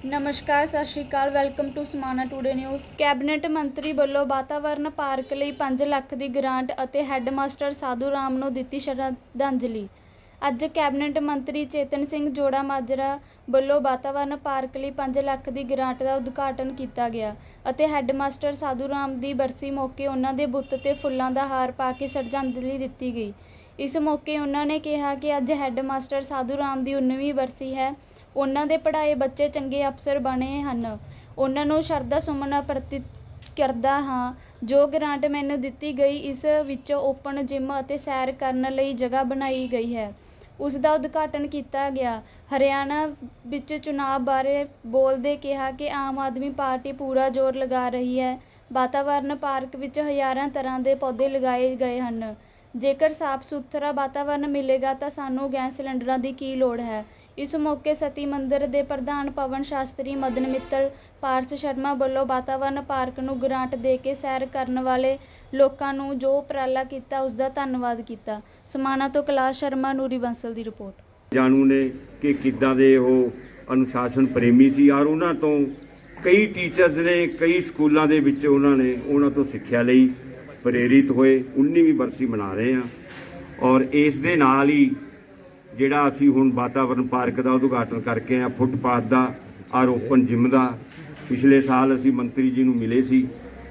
ਨਮਸਕਾਰ, ਸਤਿ ਸ਼੍ਰੀ ਅਕਾਲ। Welcome to Samana today news cabinet ਮੰਤਰੀ ਵੱਲੋਂ ਵਾਤਾਵਰਣ ਪਾਰਕ ਲਈ 5 ਲੱਖ ਦੀ ਗ੍ਰਾਂਟ ਅਤੇ ਹੈੱਡਮਾਸਟਰ ਸਾਧੂ ਰਾਮ ਨੂੰ ਦਿੱਤੀ ਸ਼ਰਧਾਂਜਲੀ। ਅੱਜ ਕੈਬਨਿਟ ਮੰਤਰੀ ਚੇਤਨ ਸਿੰਘ ਜੋੜਾ ਮਾਜਰਾ ਵੱਲੋਂ ਵਾਤਾਵਰਣ ਪਾਰਕ ਲਈ 5 ਲੱਖ ਦੀ ਗ੍ਰਾਂਟ ਦਾ ਉਦਘਾਟਨ ਕੀਤਾ ਗਿਆ ਅਤੇ ਹੈੱਡਮਾਸਟਰ ਸਾਧੂ ਰਾਮ ਦੀ ਬਰਸੀ ਮੌਕੇ ਉਹਨਾਂ ਦੇ ਬੁੱਤ ਤੇ ਫੁੱਲਾਂ ਦਾ ਹਾਰ ਪਾ ਕੇ ਸ਼ਰਧਾਂਜਲੀ ਦਿੱਤੀ ਗਈ। ਇਸ ਮੌਕੇ ਉਹਨਾਂ ਨੇ ਕਿਹਾ ਕਿ ਅੱਜ ਹੈੱਡਮਾਸਟਰ ਸਾਧੂ ਰਾਮ ਦੀ 19ਵੀਂ ਬਰਸੀ ਹੈ ਉਹਨਾਂ ਦੇ ਪੜ੍ਹਾਏ ਬੱਚੇ ਚੰਗੇ ਅਫਸਰ ਬਣੇ ਹਨ। ਉਹਨਾਂ ਨੂੰ ਸ਼ਰਧਾ ਸੁਮਨ ਪ੍ਰਤੀ ਕਰਦਾ ਹਾਂ। ਜੋ ਗ੍ਰਾਂਟ ਮੈਨੂੰ ਦਿੱਤੀ ਗਈ, ਇਸ ਵਿੱਚ ਓਪਨ ਜਿਮ ਅਤੇ ਸੈਰ ਕਰਨ ਲਈ ਜਗ੍ਹਾ ਬਣਾਈ ਗਈ ਹੈ। ਉਸ ਦਾ ਉਦਘਾਟਨ ਕੀਤਾ ਗਿਆ। ਹਰਿਆਣਾ ਵਿੱਚ ਚੁਣਾਵ ਬਾਰੇ ਬੋਲਦੇ ਕਿਹਾ ਕਿ ਆਮ ਆਦਮੀ ਪਾਰਟੀ ਪੂਰਾ ਜ਼ੋਰ ਲਗਾ ਰਹੀ ਹੈ। ਵਾਤਾਵਰਨ ਪਾਰਕ ਵਿੱਚ ਹਜ਼ਾਰਾਂ ਤਰ੍ਹਾਂ ਦੇ ਪੌਦੇ ਲਗਾਏ ਗਏ ਹਨ। ਜੇਕਰ ਸਾਫ਼ ਸੁਥਰਾ ਵਾਤਾਵਰਨ ਮਿਲੇਗਾ ਤਾਂ ਸਾਨੂੰ ਗੈਸ ਸਿਲੰਡਰਾਂ ਦੀ ਕੀ ਲੋੜ ਹੈ? ਇਸ ਮੌਕੇ ਸਤੀ ਮੰਦਿਰ ਦੇ ਪ੍ਰਧਾਨ ਪਵਨ ਸ਼ਾਸਤਰੀ, ਮਦਨ ਮਿੱਤਲ, ਪਾਰਸ ਸ਼ਰਮਾ ਵੱਲੋਂ ਵਾਤਾਵਰਨ ਪਾਰਕ ਨੂੰ ਗ੍ਰਾਂਟ ਦੇ ਕੇ ਸੈਰ ਕਰਨ ਵਾਲੇ ਲੋਕਾਂ ਨੂੰ ਜੋ ਉਪਰਾਲਾ ਕੀਤਾ, ਉਸ ਦਾ ਧੰਨਵਾਦ ਕੀਤਾ। ਸਮਾਣਾ ਤੋਂ ਕੈਲਾਸ਼ ਸ਼ਰਮਾ, ਨੂਰੀ ਬੰਸਲ ਦੀ ਰਿਪੋਰਟ। ਜਾਣੂ ਨੇ ਕਿ ਕਿੱਦਾਂ ਦੇ ਉਹ ਅਨੁਸ਼ਾਸਨ ਪ੍ਰੇਮੀ ਸੀ ਔਰ ਉਹਨਾਂ ਤੋਂ ਕਈ ਟੀਚਰਸ ਨੇ, ਕਈ ਸਕੂਲਾਂ ਦੇ ਵਿੱਚ ਉਹਨਾਂ ਨੇ ਉਹਨਾਂ ਤੋਂ ਸਿੱਖਿਆ ਲਈ ਪ੍ਰੇਰਿਤ ਹੋਏ 19ਵੀਂ ਬਰਸੀ ਮਨਾ ਰਹੇ ਆ ਔਰ ਇਸ ਦੇ ਨਾਲ ਹੀ ਜਿਹੜਾ ਅਸੀਂ ਹੁਣ ਵਾਤਾਵਰਣ ਪਾਰਕ ਦਾ ਉਦਘਾਟਨ ਕਰਕੇ ਆ ਫੁੱਟਪਾਥ ਦਾ ਔਰ ਓਪਨ ਜਿਮ ਦਾ, ਪਿਛਲੇ ਸਾਲ ਅਸੀਂ ਮੰਤਰੀ ਜੀ ਨੂੰ ਮਿਲੇ ਸੀ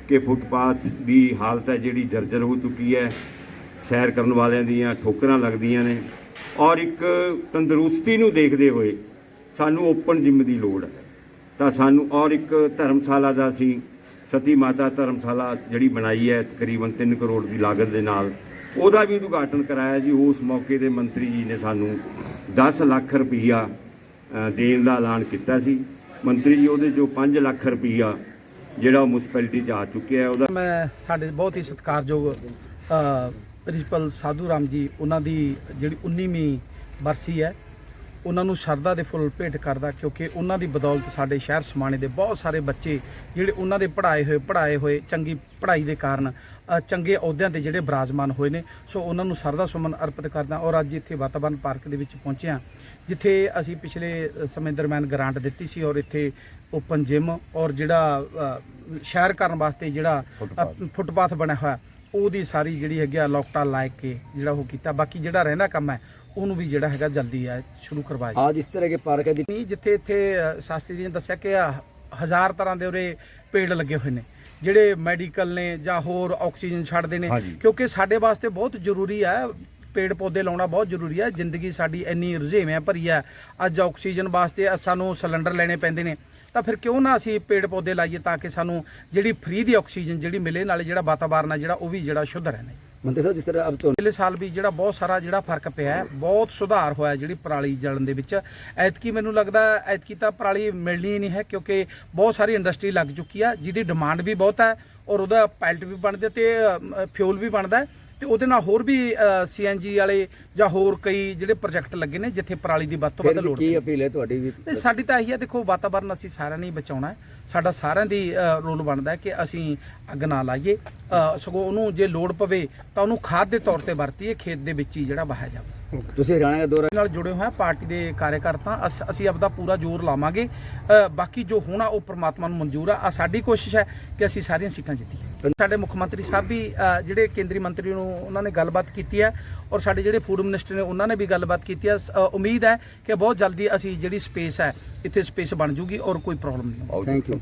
ਕਿ ਫੁੱਟਪਾਥ ਦੀ ਹਾਲਤ ਹੈ ਜਿਹੜੀ ਜਰਜਰ ਹੋ ਚੁੱਕੀ ਹੈ, ਸੈਰ ਕਰਨ ਵਾਲਿਆਂ ਦੀਆਂ ਠੋਕਰਾਂ ਲੱਗਦੀਆਂ ਨੇ। ਔਰ ਇੱਕ ਤੰਦਰੁਸਤੀ ਨੂੰ ਦੇਖਦੇ ਹੋਏ ਸਾਨੂੰ ਓਪਨ ਜਿਮ ਦੀ ਲੋੜ ਹੈ। ਤਾਂ ਸਾਨੂੰ ਔਰ ਇੱਕ ਧਰਮਸ਼ਾਲਾ ਦਾ ਅਸੀਂ ਸਤੀ ਮਾਤਾ ਧਰਮਸ਼ਾਲਾ ਜਿਹੜੀ ਬਣਾਈ ਹੈ ਤਕਰੀਬਨ 3 ਕਰੋੜ ਦੀ ਲਾਗਤ ਦੇ ਨਾਲ, ਉਹਦਾ ਵੀ ਉਦਘਾਟਨ ਕਰਾਇਆ ਸੀ। ਉਸ ਮੌਕੇ ਦੇ ਮੰਤਰੀ ਜੀ ਨੇ ਸਾਨੂੰ 10 ਲੱਖ ਰੁਪਈਆ ਦੇਣ ਦਾ ਐਲਾਨ ਕੀਤਾ ਸੀ। ਮੰਤਰੀ ਜੀ, ਉਹਦੇ ਚੋਂ 5 ਲੱਖ ਰੁਪਈਆ ਜਿਹੜਾ ਉਹ ਮੁਨਸਪੈਲਿਟੀ 'ਚ ਆ ਚੁੱਕਿਆ ਹੈ। ਉਹਦਾ ਮੈਂ ਸਾਡੇ ਬਹੁਤ ਹੀ ਸਤਿਕਾਰਯੋਗ ਪ੍ਰਿੰਸੀਪਲ ਸਾਧੂ ਰਾਮ ਜੀ, ਉਹਨਾਂ ਦੀ ਜਿਹੜੀ 19ਵੀਂ ਬਰਸੀ ਹੈ ਉਹਨਾਂ ਨੂੰ ਸ਼ਰਧਾ ਦੇ ਫੁੱਲ ਭੇਟ ਕਰਦਾ ਕਿਉਂਕਿ ਉਹਨਾਂ ਦੀ ਬਦੌਲਤ ਸਾਡੇ ਸ਼ਹਿਰ ਸਮਾਣੇ ਦੇ ਬਹੁਤ ਸਾਰੇ ਬੱਚੇ ਜਿਹੜੇ ਉਹਨਾਂ ਦੇ ਪੜ੍ਹਾਏ ਹੋਏ ਪੜ੍ਹਾਏ ਹੋਏ ਚੰਗੀ ਪੜ੍ਹਾਈ ਦੇ ਕਾਰਨ ਚੰਗੇ ਅਹੁਦਿਆਂ ਤੇ ਜਿਹੜੇ ਬਿਰਾਜਮਾਨ ਹੋਏ ਨੇ। ਸੋ ਉਹਨਾਂ ਨੂੰ ਸ਼ਰਧਾ ਸੁਮਨ ਅਰਪਿਤ ਕਰਦਾ ਔਰ ਅੱਜ ਇੱਥੇ ਵਾਤਾਵਰਣ ਪਾਰਕ ਦੇ ਵਿੱਚ ਪਹੁੰਚੇ ਹਾਂ ਜਿੱਥੇ ਅਸੀਂ ਪਿਛਲੇ ਸਮੇਂ ਦਰਮਿਆਨ ਗ੍ਰਾਂਟ ਦਿੱਤੀ ਸੀ ਔਰ ਇੱਥੇ ਓਪਨ ਜਿਮ ਔਰ ਜਿਹੜਾ ਸ਼ਹਿਰ ਕਰਨ ਵਾਸਤੇ ਜਿਹੜਾ ਫੁੱਟਪਾਥ ਬਣਿਆ ਹੋਇਆ। ਉਹਦੀ ਸਾਰੀ ਜਿਹੜੀ ਹੈਗੀ ਆ ਲੋਕਟਾ ਲਾ ਕੇ ਜਿਹੜਾ ਉਹ ਕੀਤਾ। ਬਾਕੀ ਜਿਹੜਾ ਰਹਿੰਦਾ ਕੰਮ ਹੈ ਉਹਨੂੰ ਵੀ ਜਿਹੜਾ ਹੈਗਾ ਜਲਦੀ ਆ ਸ਼ੁਰੂ ਕਰਵਾਇਆ ਹਾਂ ਜਿਸ ਤਰ੍ਹਾਂ ਕੇ ਪਾਰਕ ਹੈ ਨਹੀਂ ਜਿੱਥੇ ਇੱਥੇ ਸ਼ਾਸਤਰੀ ਜੀ ਨੇ ਦੱਸਿਆ ਕਿ ਹਜ਼ਾਰ ਤਰ੍ਹਾਂ ਦੇ ਉਰੇ ਪੇੜ ਲੱਗੇ ਹੋਏ ਨੇ ਜਿਹੜੇ ਮੈਡੀਕਲ ਨੇ ਜਾਂ ਹੋਰ ਆਕਸੀਜਨ ਛੱਡਦੇ ਨੇ। ਕਿਉਂਕਿ ਸਾਡੇ ਵਾਸਤੇ ਬਹੁਤ ਜ਼ਰੂਰੀ ਹੈ ਪੇੜ ਪੌਦੇ ਲਾਉਣਾ ਬਹੁਤ ਜ਼ਰੂਰੀ ਹੈ ਜ਼ਿੰਦਗੀ ਸਾਡੀ ਇੰਨੀ ਰੁਝੇਵੇਂ ਭਰੀ ਹੈ ਅੱਜ ਆਕਸੀਜਨ ਵਾਸਤੇ ਸਾਨੂੰ ਸਿਲੰਡਰ ਲੈਣੇ ਪੈਂਦੇ ਨੇ। ਤਾਂ ਫਿਰ ਕਿਉਂ ਨਾ ਅਸੀਂ ਪੇੜ ਪੌਦੇ ਲਾਈਏ ਤਾਂ ਕਿ ਸਾਨੂੰ ਜਿਹੜੀ ਫ੍ਰੀ ਦੀ ਆਕਸੀਜਨ ਜਿਹੜੀ ਮਿਲੇ ਨਾਲੇ ਜਿਹੜਾ ਵਾਤਾਵਰਨ ਹੈ ਜਿਹੜਾ ਉਹ ਵੀ ਜਿਹੜਾ ਸ਼ੁੱਧ ਰਹਿਣਾ ਮੰਤਰੀ ਸਾਹਿਬ ਜਿਸ ਤਰ੍ਹਾਂ ਅਬ ਤੋਂ ਪਿਛਲੇ ਸਾਲ ਵੀ ਜਿਹੜਾ ਬਹੁਤ ਸਾਰਾ ਜਿਹੜਾ ਫ਼ਰਕ ਪਿਆ ਹੈ ਬਹੁਤ ਸੁਧਾਰ ਹੋਇਆ ਜਿਹੜੀ ਪਰਾਲੀ ਜਲਣ ਦੇ ਵਿੱਚ। ਐਤਕੀ ਮੈਨੂੰ ਲੱਗਦਾ ਐਤਕੀ ਤਾਂ ਪਰਾਲੀ ਮਿਲਣੀ ਨਹੀਂ ਹੈ ਕਿਉਂਕਿ ਬਹੁਤ ਸਾਰੀ ਇੰਡਸਟਰੀ ਲੱਗ ਚੁੱਕੀ ਆ ਜਿਹਦੀ ਡਿਮਾਂਡ ਵੀ ਬਹੁਤ ਹੈ ਔਰ ਉਹਦਾ ਪੈਲਟ ਵੀ ਬਣਦੇ ਤੇ ਫਿਊਲ ਵੀ ਬਣਦਾ ਤੇ ਉਹਦੇ ਨਾਲ ਹੋਰ ਵੀ ਸੀ ਐੱਨ ਜੀ ਵਾਲੇ ਜਾਂ ਹੋਰ ਕਈ ਜਿਹੜੇ ਪ੍ਰੋਜੈਕਟ ਲੱਗੇ ਨੇ ਜਿੱਥੇ ਪਰਾਲੀ ਦੀ ਵੱਧ ਤੋਂ ਵੱਧ ਲੋੜ ਕੀ ਅਪੀਲ ਹੈ ਤੁਹਾਡੀ ਵੀ? ਤੇ ਸਾਡੀ ਤਾਂ ਇਹੀ ਹੈ ਦੇਖੋ ਵਾਤਾਵਰਨ ਅਸੀਂ ਸਾਰਿਆਂ ਨੇ ਬਚਾਉਣਾ ਹੈ। ਸਾਡਾ ਸਾਰਿਆਂ ਦੀ ਰੋਲ ਬਣਦਾ ਹੈ ਕਿ ਅਸੀਂ ਅੱਗ ਨਾ ਲਾਈਏ। ਸਗੋਂ ਉਹਨੂੰ ਜੇ ਲੋੜ ਪਵੇ ਤਾਂ ਉਹਨੂੰ ਖਾਦ ਦੇ ਤੌਰ ਤੇ ਵਰਤੀਏ ਖੇਤ ਦੇ ਵਿੱਚ ਹੀ ਜਿਹੜਾ ਵਹਾਇਆ ਜਾਵੇ। ਤੁਸੀਂ ਹਰਿਆਣਾ ਦਾ ਦੌਰਾ ਨਾਲ ਜੁੜੇ ਹੋਏ ਹਾਂ ਪਾਰਟੀ ਦੇ ਕਾਰਜਕਰਤਾ ਅਸ- ਅਸੀਂ ਆਪਦਾ ਪੂਰਾ ਜ਼ੋਰ ਲਾਵਾਂਗੇ। ਅ, ਬਾਕੀ ਜੋ ਹੋਣਾ ਉਹ ਪ੍ਰਮਾਤਮਾ ਨੂੰ ਮਨਜ਼ੂਰ ਆ। ਆ ਸਾਡੀ ਕੋਸ਼ਿਸ਼ ਹੈ ਕਿ ਅਸੀਂ ਸਾਰੀਆਂ ਸੀਟਾਂ ਜਿੱਤੀਏ ਸਾਡੇ ਮੁੱਖ ਮੰਤਰੀ ਸਾਹਿਬ ਵੀ ਅ, ਜਿਹੜੇ ਕੇਂਦਰੀ ਮੰਤਰੀ ਨੂੰ ਉਹਨਾਂ ਨੇ ਗੱਲਬਾਤ ਕੀਤੀ ਹੈ ਔਰ ਸਾਡੇ ਜਿਹੜੇ ਫੂਡ ਮਿਨਿਸਟਰ ਨੇ ਉਹਨਾਂ ਨੇ ਵੀ ਗੱਲਬਾਤ ਕੀਤੀ ਹੈ। ਸ- ਅ, ਉਮੀਦ ਹੈ ਕਿ ਬਹੁਤ ਜਲਦੀ ਅਸੀਂ ਜਿਹੜੀ ਸਪੇਸ ਹੈ ਇੱਥੇ ਸਪੇਸ ਬਣ ਜੂਗੀ ਔਰ ਕੋਈ ਪ੍ਰੋਬਲਮ ਨਹੀਂ ਥੈਂਕ ਯੂ